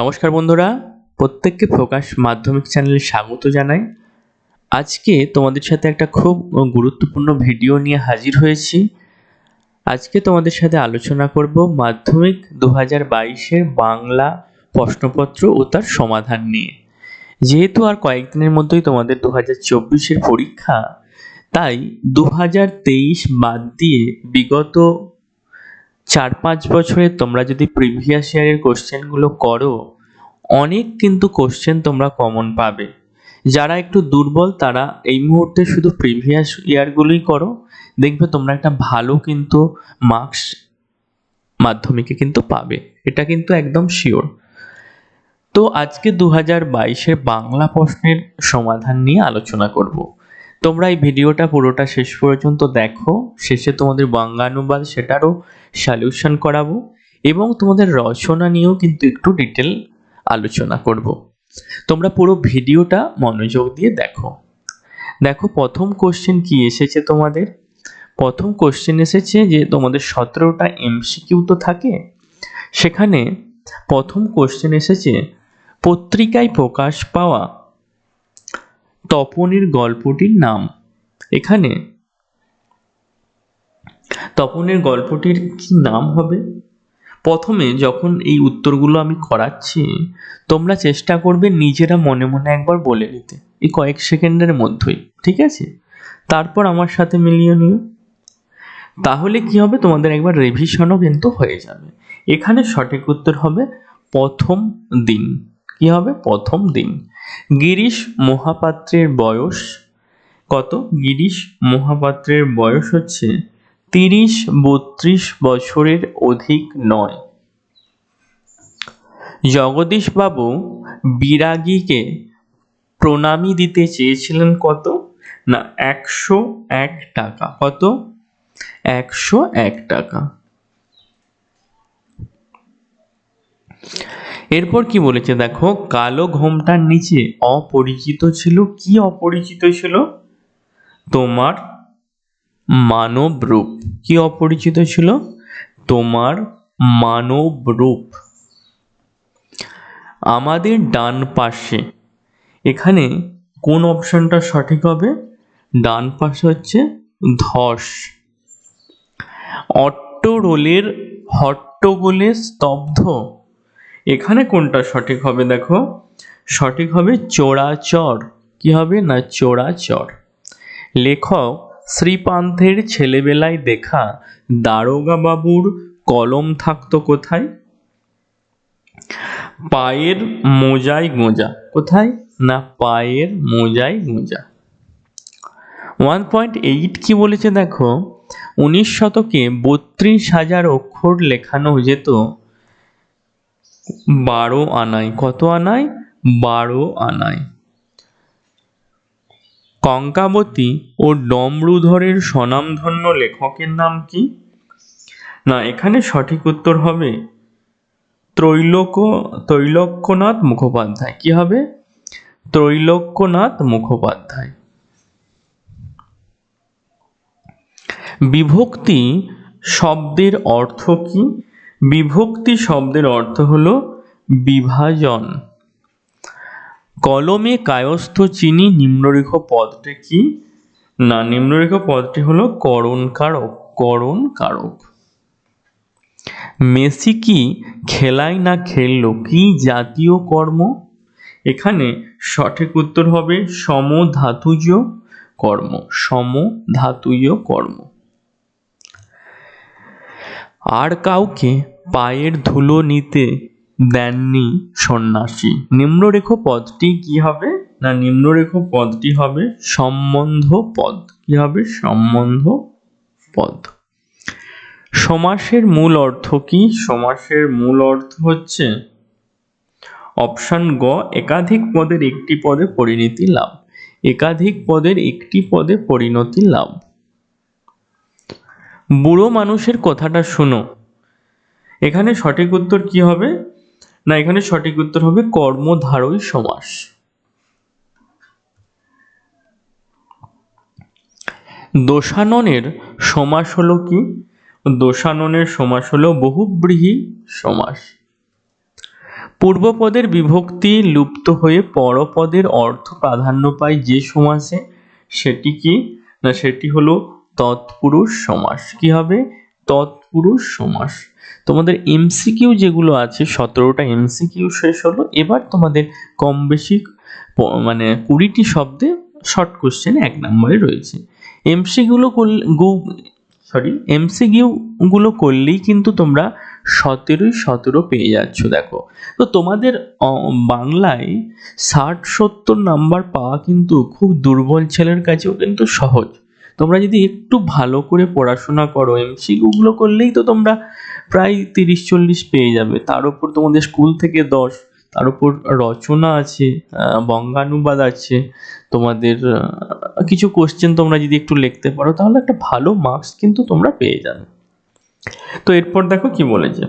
নমস্কার বন্ধুরা, প্রত্যেককে প্রকাশ মাধ্যমিক চ্যানেলে স্বাগত জানাই। আজকে তোমাদের সাথে একটা খুব গুরুত্বপূর্ণ ভিডিও নিয়ে হাজির হয়েছি। আজকে তোমাদের সাথে আলোচনা করব মাধ্যমিক দু হাজার বাইশের বাংলা প্রশ্নপত্র ও তার সমাধান নিয়ে। যেহেতু আর কয়েকদিনের মধ্যেই তোমাদের দু হাজার চব্বিশের পরীক্ষা, তাই দু হাজার তেইশ বাদ দিয়ে বিগত চার পাঁচ বছরে তোমরা যদি প্রিভিয়াস ইয়ারের কোশ্চেনগুলো করো, অনেক কিন্তু কোশ্চেন তোমরা কমন পাবে। যারা একটু দুর্বল, তারা এই মুহূর্তে শুধু প্রিভিয়াস ইয়ারগুলোই করো। দেখবে তোমরা একটা ভালো কিন্তু মার্কস মাধ্যমিকে কিন্তু পাবে। এটা কিন্তু একদম শিওর তো আজকে দু হাজার বাইশের বাংলা প্রশ্নের সমাধান নিয়ে আলোচনা করব। তোমরা এই ভিডিওটা পুরোটা শেষ পর্যন্ত দেখো। শেষে তোমাদের বাংলানুবাদ সেটারও সলিউশন করাবো এবং তোমাদের রচনা নিয়েও কিন্তু একটু ডিটেল আলোচনা করব। তোমরা পুরো ভিডিওটা মনোযোগ দিয়ে দেখো। দেখো, প্রথম কোশ্চেন কি এসেছে তোমাদের? প্রথম কোশ্চেন এসেছে যে তোমাদের সতেরোটা এমসিকিউ তো থাকে। সেখানে প্রথম কোশ্চেন এসেছে, পত্রিকায় প্রকাশ পাওয়া তপনের গল্পটির নাম। এখানে তপনের গল্পটির কি নাম হবে? প্রথমে যখন এই উত্তরগুলো আমি করাচ্ছি, তোমরা চেষ্টা করবে নিজেরা মনে মনে একবার বলে নিতে, এই কয়েক সেকেন্ডের মধ্যেই, ঠিক আছে? তারপর আমার সাথে মিলিয়ে নিও। তাহলে কি হবে? তোমাদের একবার রিভিশনও কিন্তু হয়ে যাবে। এখানে সঠিক উত্তর হবে, প্রথম দিন। কি হবে? প্রথম দিন। গিরিশ মহাপাত্রের বয়স কত? গিরিশ মহাপাত্রের বয়স হচ্ছে তিরিশ বত্রিশ বছরের অধিক নয়। জগদীশবাবু বিরাগীকে প্রণামী দিতে চেয়েছিলেন কত? না, একশো এক টাকা। কত? একশো এক টাকা। এরপর কি বলেছে দেখো, কালো ঘোমটার নিচে অপরিচিত ছিল। কি অপরিচিত ছিল? তোমার মানব রূপ কি অপরিচিত ছিল? তোমার মানব রূপ আমাদের ডান পাশে। এখানে কোন অপশনটা সঠিক হবে? ডান পাশে হচ্ছে ধস। অট্টরোলের হট্টগোলে স্তব্ধ। এখানে কোনটা সঠিক হবে দেখো? সঠিক হবে চোরাচর। কি হবে? না, চোরাচর। লেখক শ্রীপান্থের ছেলেবেলায় দেখা দারোগা বাবুর কলম থাকতো কোথায়? পায়ের মোজাই গোঁজা কোথায়? না, পায়ের মোজাই গোঁজা ওয়ান পয়েন্ট এইট কি বলেছে দেখো? উনিশ শতকে বত্রিশ হাজার অক্ষর লেখানো যেত। বারো আনায়। কত আনায়? বারো আনায়। কঙ্কাবতী ও ডমরুধরের স্বনামধন্য লেখকের নাম কি? না, এখানে সঠিক উত্তর হবে ত্রৈলোক, ত্রৈলোক্যনাথ মুখোপাধ্যায়। কি হবে? ত্রৈলোক্যনাথ মুখোপাধ্যায়। বিভক্তি শব্দের অর্থ কি? বিভক্তি শব্দের অর্থ হলো বিভাজন। কলমে কায়স্থ চিনি নিম্নরেখ পদটি কি? না, নিম্নরেখ পদটি হলো করণ কারক করণ কারক। মেসি কি খেলায় না খেললো? কি জাতীয় কর্ম? এখানে সঠিক উত্তর হবে সমধাতুজ কর্ম সমধাতুজ কর্ম। আর কাউকে পায়ের ধুলো নিতে দেননি সন্ন্যাসী। নিম্নরেখ পদটি কি হবে? না, নিম্নরেখ পদটি হবে সম্বন্ধ পদ। কি হবে? সম্বন্ধ পদ। সমাসের মূল অর্থ কি? সমাসের মূল অর্থ হচ্ছে অপশান গ, একাধিক পদের একটি পদে পরিণতি লাভ। একাধিক পদের একটি পদে পরিণতি লাভ। বুড়ো মানুষের কথাটা শোনো। এখানে সঠিক উত্তর কি হবে? না, এখানে সঠিক উত্তর হবে কর্মধারয় সমাস। দোষাননের সমাস হলো কি? দোষাননের সমাস হলো বহুব্রীহি সমাস। পূর্বপদের বিভক্তি লুপ্ত হয়ে পরপদের অর্থ প্রাধান্য পায় যে সমাসে, সেটি কি? না, সেটি হলো তৎপুরুষ সমাস। কি হবে? তৎপুরুষ সমাস। তোমাদের এমসিকিউ যেগুলো আছে, সতেরোটা এমসিকিউ শেষ হলো। এবার তোমাদের কম বেশি মানে কুড়িটি শব্দে শর্ট কোশ্চেন এক নম্বরে রয়েছে। এমসিগুলো করলে সরি এমসিকিউ গুলো করলেই কিন্তু তোমরা সতেরোই সতেরো পেয়ে যাচ্ছ, দেখো। তো তোমাদের বাংলায় ষাট সত্তর নাম্বার পাওয়া কিন্তু খুব দুর্বল ছেলের কাছেও কিন্তু সহজ। তোমরা যদি একটু ভালো করে পড়াশোনা করো এমসিকিউগুলো করলেই তো তোমরা প্রায় তিরিশ চল্লিশ পেয়ে যাবে। তার উপর তোমাদের স্কুল থেকে দশ, তার উপর রচনা আছে বঙ্গানুবাদ আছে, তোমাদের কিছু কোশ্চেন তোমরা যদি একটু লিখতে পারো, তাহলে একটা ভালো মার্কস কিন্তু তোমরা পেয়ে যাবে। তো এরপর দেখো কি বলেছে।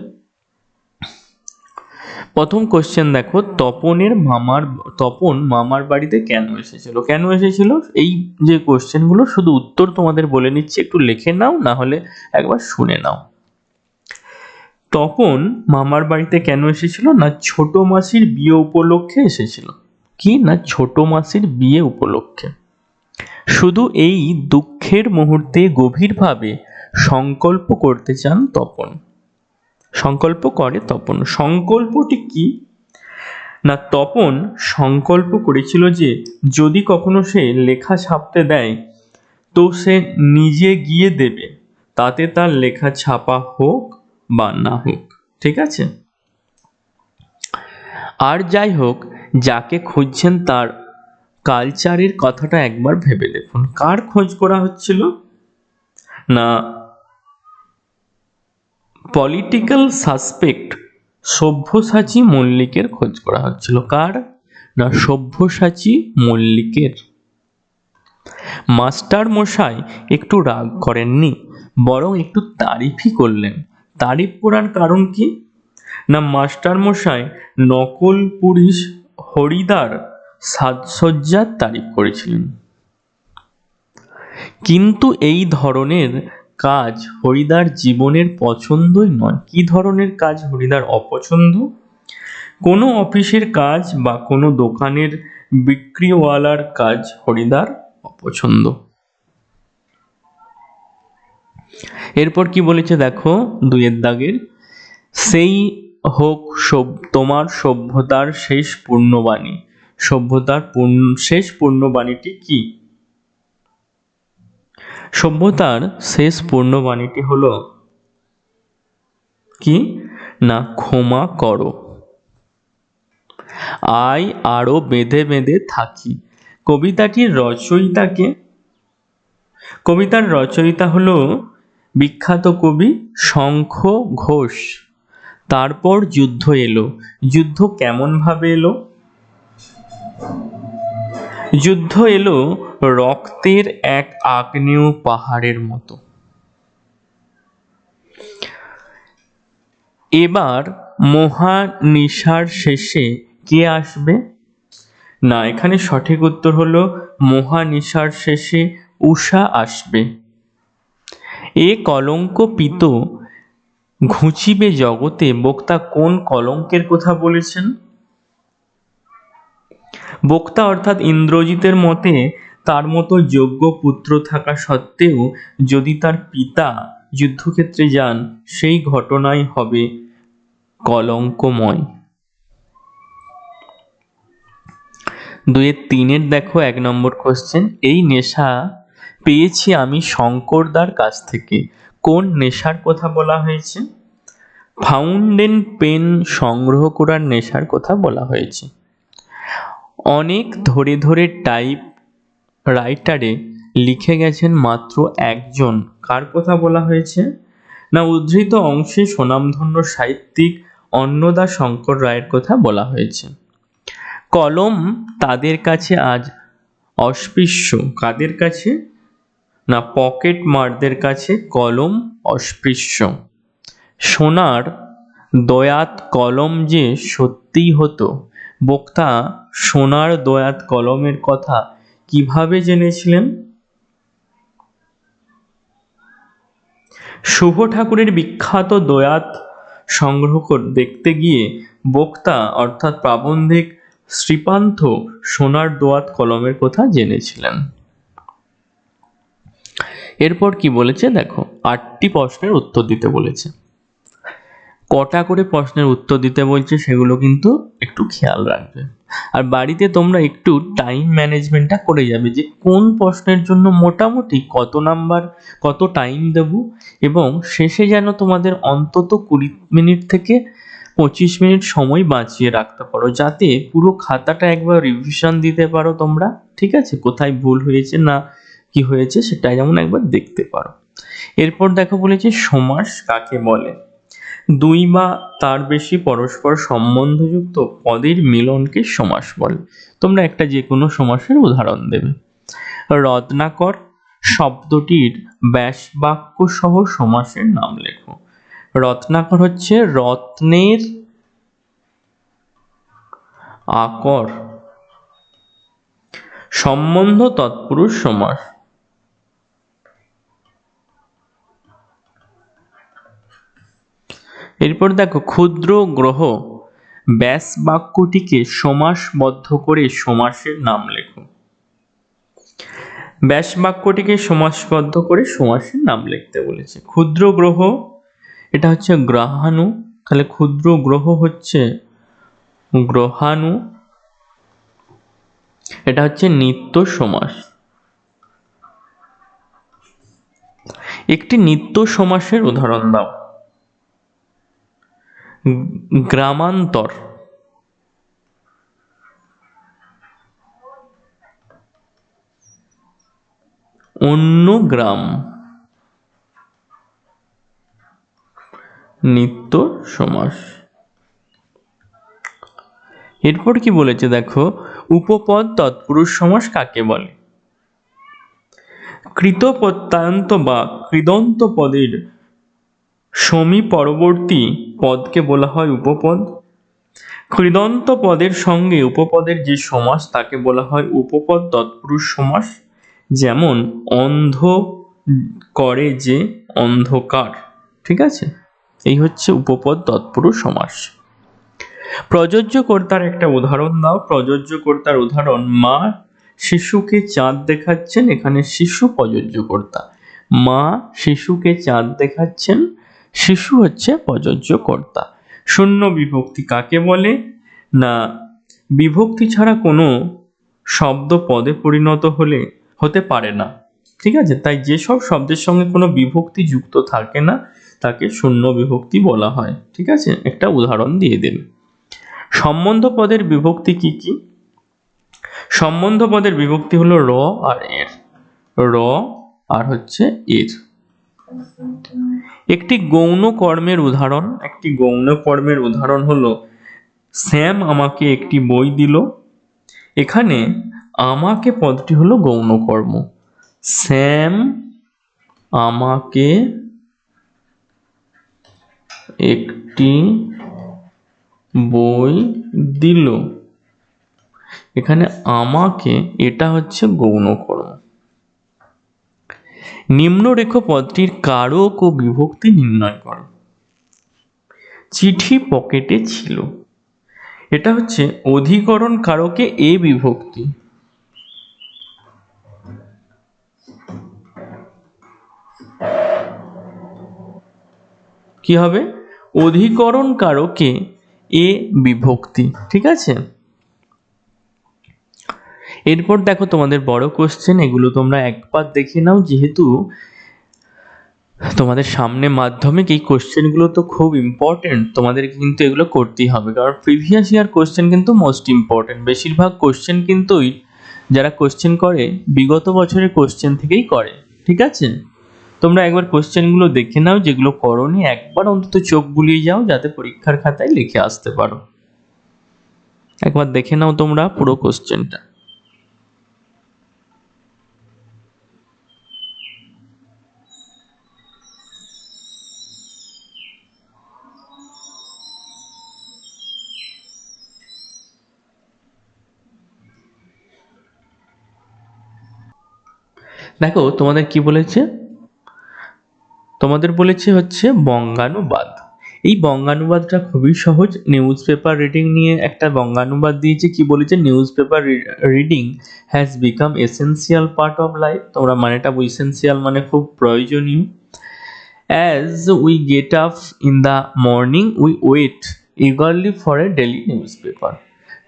প্রথম কোশ্চেন দেখো, তপনের মামার, তপন মামার বাড়িতে কেন এসেছিল? কেন এসেছিল? এই যে কোশ্চেনগুলো শুধু উত্তর তোমাদের বলে নিচ্ছি, একটু লিখে নাও, না হলে একবার শুনে নাও। তপন মামার বাড়িতে কেন এসেছিল না ছোট মাসির বিয়ে উপলক্ষে এসেছিল? কি না ছোট মাসির বিয়ে উপলক্ষে? শুধু এই দুঃখের মুহূর্তে গভীরভাবে সংকল্প করতে চান তপন। সংকল্প করে তপন। সংকল্পটি কি? না, তপন সংকল্প করেছিল যে যদি কখনো সে লেখা ছাপতে দেয়, তো সে নিজে গিয়ে দেবে। তাতে তার লেখা ছাপা হোক বা না হোক, ঠিক আছে? আর যাই হোক, যাকে খুঁজছেন তার কালচারের কথাটা একবার ভেবে দেখুন। কার খোঁজ করা হচ্ছিল? না পলিটিক্যাল সাসপেক্ট সভ্যসাচী মল্লিকের খোঁজ করা হচ্ছিল। কার? না সভ্যসাচী মল্লিকের। মাস্টার মশাই একটু রাগ করেননি, বরং একটু তারিফই করলেন। তারিফ করার কারণ কি? না, মাস্টার মশাই, নকল পুলিশ হরিদার সাজসজ্জার তারিফ করেছিলেন। কিন্তু এই ধরনের কাজ হরিদার জীবনের পছন্দই নয়। কি ধরনের কাজ হরিদার অপছন্দ? কোনো অফিসের কাজ বা কোনো দোকানের বিক্রিওয়ালার কাজ হরিদার অপছন্দ। এরপর কি বলেছে দেখো, দুইয়ের দাগের, সেই হোক সভ- তোমার সভ্যতার শেষ পূর্ণবাণী। সভ্যতার শেষ পূর্ণবাণীটি কি? সভ্যতার শেষ পূর্ণবাণীটি হলো কি? না, ক্ষমা করো। আয় আরও বেঁধে বেঁধে থাকি। কবিতাটির রচয়িতাকে, কবিতার রচয়িতা হলো বিখ্যাত কবি শঙ্খ ঘোষ। তারপর যুদ্ধ এলো। যুদ্ধ কেমন ভাবে এলো? যুদ্ধ এলো রক্তের এক আগ্নেয় পাহাড়ের মতো। এবার মহানিশার শেষে কে আসবে? না, এখানে সঠিক উত্তর হলো মহানিশার শেষে উষা আসবে। এ কলঙ্ক পিত। ঘুচিবে জগতে বক্তা কোন কলঙ্কের কথা বলেছেন? বক্তা অর্থাৎ ইন্দ্রজিতের মতে তার মতো যোগ্য পুত্র থাকা সত্ত্বেও যদি তার পিতা যুদ্ধক্ষেত্রে যান, সেই ঘটনাই হবে কলঙ্কময়। দুয়ের তিনের দেখো এক নম্বর কোশ্চেন এই নেশা পেয়েছি আমি শঙ্করদার কাছ থেকে। কোন নেশার কথা বলা হয়েছে? ফাউন্টেন পেন সংগ্রহ করার নেশার কথা বলা হয়েছে। অনেক ধরে ধরে টাইপ রাইটারে লিখে গেছেন মাত্র একজন। কার কথা বলা হয়েছে? না, উদ্ধৃত অংশে স্বনামধন্য সাহিত্যিক অন্নদা শঙ্কর রায়ের কথা বলা হয়েছে। কলম তাদের কাছে আজ অস্পৃশ্য। কাদের কাছে? না পকেট মারদের কাছে কলম অস্পৃশ্য। সোনার দয়াত কলম যে সত্যিই হতো, বক্তা সোনার দয়াত কলমের কথা কীভাবে জেনেছিলেন? শুভ ঠাকুরের বিখ্যাত দয়াত সংগ্রহ দেখতে গিয়ে বক্তা অর্থাৎ প্রাবন্ধিক শ্রীপান্থ সোনার দোয়াত কলমের কথা জেনেছিলেন। এরপর কি বলেছে দেখো, আটটি প্রশ্নের উত্তর দিতে বলেছে। কটা করে প্রশ্নের উত্তর দিতে বলছে সেগুলো কিন্তু একটু খেয়াল রাখবে। আর বাড়িতে তোমরা একটু টাইম ম্যানেজমেন্টটা করে যাবে যে কোন প্রশ্নের জন্য মোটামুটি কত নাম্বার, কত টাইম দেব এবং শেষে যেন তোমাদের অন্তত কুড়ি মিনিট থেকে পঁচিশ মিনিট সময় বাঁচিয়ে রাখতে পারো, যাতে পুরো খাতাটা একবার রিভিশন দিতে পারো তোমরা। ঠিক আছে? কোথায় ভুল হয়েছে না কি হয়েছে সেটা যেমন একবার দেখতে পারো। এরপর দেখো বলেছে সমাস কাকে বলে? দুই বা তার বেশি পরস্পর সম্বন্ধযুক্ত পদের মিলনকে সমাস বলে। তোমরা একটা যে কোনো সমাসের উদাহরণ দেবে। রত্নাকর শব্দটির ব্যাস বাক্য সহ সমাসের নাম লেখো। রত্নাকর হচ্ছে রত্নের আকর। সম্বন্ধ তৎপুরুষ সমাস। এরপর দেখো, ক্ষুদ্র গ্রহ ব্যাস বাক্যটিকে সমাসবদ্ধ করে সমাসের নাম লেখো। ব্যাস বাক্যটিকে সমাসবদ্ধ করে সমাসের নাম লিখতে বলেছে। ক্ষুদ্র গ্রহ, এটা হচ্ছে গ্রহাণু। তাহলে ক্ষুদ্র গ্রহ হচ্ছে গ্রহাণু। এটা হচ্ছে নিত্য সমাস। একটি নিত্য সমাসের উদাহরণ দাও। গ্রামান্তর। অন্য গ্রাম। নিত্য সমাস। এরপর কি বলেছে দেখো, উপপদ তৎপুরুষ সমাস কাকে বলে? কৃত বা কৃদন্ত পদের সমী পরবর্তী পদকে বলা হয় উপপদ। কৃদন্ত পদের সঙ্গে উপপদের যে সমাস, তাকে বলা হয় উপপদ, তৎপুরুষ সমাস। যেমন, অন্ধ করে যে অন্ধকার, ঠিক আছে? এই হচ্ছে উপপদ, তৎপুরুষ সমাস। প্রযোজ্য কর্তার একটা উদাহরণ দাও। প্রযোজ্য কর্তার উদাহরণ, মা শিশুকে চাঁদ দেখাচ্ছেন, এখানে শিশু প্রযোজ্য কর্তা মা শিশুকে চাঁদ দেখাচ্ছেন শিশু হচ্ছে প্রযোজ্য কর্তা। শূন্য বিভক্তি কাকে বলে? না, বিভক্তি ছাড়া কোনো শব্দ পদে পরিণত হলে হতে পারে না। ঠিক আছে? তাই যেসব শব্দের সঙ্গে কোনো বিভক্তি যুক্ত থাকে না, তাকে শূন্য বিভক্তি বলা হয়। ঠিক আছে? একটা উদাহরণ দিয়ে দিন। সম্বন্ধ পদের বিভক্তি কি কি? সম্বন্ধ পদের বিভক্তি হলো র আর এর। র আর হচ্ছে এর। একটি গৌণ কর্মের উদাহরণ। একটি গৌণ কর্মের উদাহরণ হলো, শ্যাম আমাকে একটি বই দিল। এখানে আমাকে পদটি হলো গৌণ কর্ম শ্যাম আমাকে একটি বই দিল। এখানে আমাকে, এটা হচ্ছে গৌণ কর্ম নিম্নরেখ পদটির কারক ও বিভক্তি নির্ণয় করো। চিঠি পকেটে ছিল। এটা হচ্ছে অধিকরণ কারকে এ বিভক্তি। কি হবে? অধিকরণ কারকে এ বিভক্তি। ঠিক আছে? এরপর দেখো তোমাদের বড় কোশ্চেন এগুলো তোমরা একবার দেখে নাও, যেহেতু তোমাদের সামনে মাধ্যমিক, এই কোশ্চেনগুলো তো খুব ইম্পর্টেন্ট তোমাদের কিন্তু এগুলো করতেই হবে। কারণ প্রিভিয়াস ইয়ার কোশ্চেন কিন্তু মোস্ট ইম্পর্টেন্ট বেশিরভাগ কোশ্চেন কিন্তুই যারা কোশ্চেন করে, বিগত বছরের কোশ্চেন থেকেই করে, ঠিক আছে? তোমরা একবার কোশ্চেনগুলো দেখে নাও, যেগুলো করনি, একবার অন্তত চোখ বুলিয়ে যাও, যাতে পরীক্ষার খাতায় লিখে আসতে পারো। একবার দেখে নাও তোমরা পুরো কোশ্চেনটা দেখো, তোমাদের কি বলেছে? তোমাদের বলেছে হচ্ছে বঙ্গানুবাদ। এই বঙ্গানুবাদটা খুবই সহজ। নিউজ পেপার রিডিং নিয়ে একটা বঙ্গানুবাদ দিয়েছে। কি বলেছে? Newspaper reading has become essential part of life তোমরা মানেটা এসেন্সিয়াল মানে খুব প্রয়োজনীয়। As we get up in the morning we wait eagerly for daily news newspaper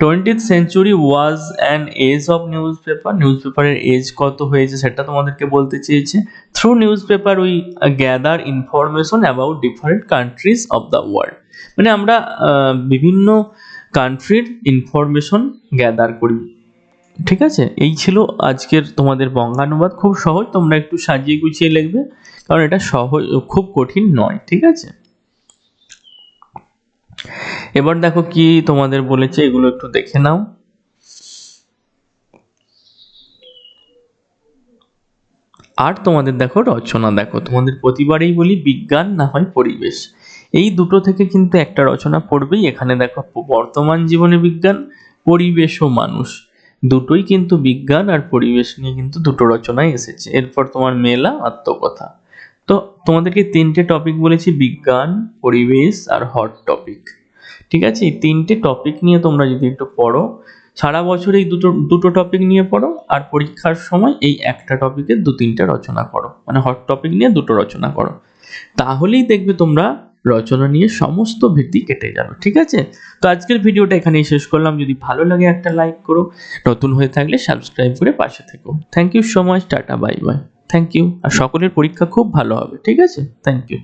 20th century was an age of newspaper news পেপারের age কত হয়েছে সেটা তোমাদেরকে বলতে চেয়েছে। Through newspaper we gather information about different countries of the world মানে আমরা বিভিন্ন কান্ট্রির ইনফরমেশন গ্যাদার করি। ঠিক আছে? এই ছিল আজকের তোমাদের বঙ্গানুবাদ। খুব সহজ, তোমরা একটু সাজিয়ে গুছিয়ে লিখবে, কারণ এটা সহজ, খুব কঠিন নয়। ঠিক আছে? এবার দেখো কি তোমাদের বলেছে, এগুলো একটু দেখে নাও। আর তোমাদের দেখো, রচনা দেখো, তোমাদের প্রতিবারেই বলি বিজ্ঞান না হয় পরিবেশ। এই দুটো থেকে কিন্তু একটা রচনা পড়বেই, এখানে দেখো বর্তমান জীবনে বিজ্ঞান, পরিবেশ ও মানুষ। দুটোই কিন্তু বিজ্ঞান আর পরিবেশ নিয়ে কিন্তু দুটো রচনাই এসেছে। এরপর তোমার মেলা, আত্মকথা। তো তোমাদেরকে তিনটে টপিক বলেছি, বিজ্ঞান, পরিবেশ আর হট টপিক ঠিক আছে? এই তিনটে টপিক নিয়ে তোমরা যদি একটু পড়ো, সারা বছর এই দুটো দুটো টপিক নিয়ে পড়ো আর পরীক্ষার সময় এই একটা টপিকের দু তিনটে রচনা করো। মানে হট টপিক নিয়ে দুটো রচনা করো। তাহলেই দেখবে তোমরা রচনা নিয়ে সমস্ত ভীতি কেটে যাবে, ঠিক আছে? তো আজকের ভিডিওটা এখানেই শেষ করলাম। যদি ভালো লাগে একটা লাইক করো, নতুন হয়ে থাকলে সাবস্ক্রাইব করে পাশে থেকো। Thank you so much tata bye bye thank you আর সকলের পরীক্ষা খুব ভালো হবে, ঠিক আছে? Thank you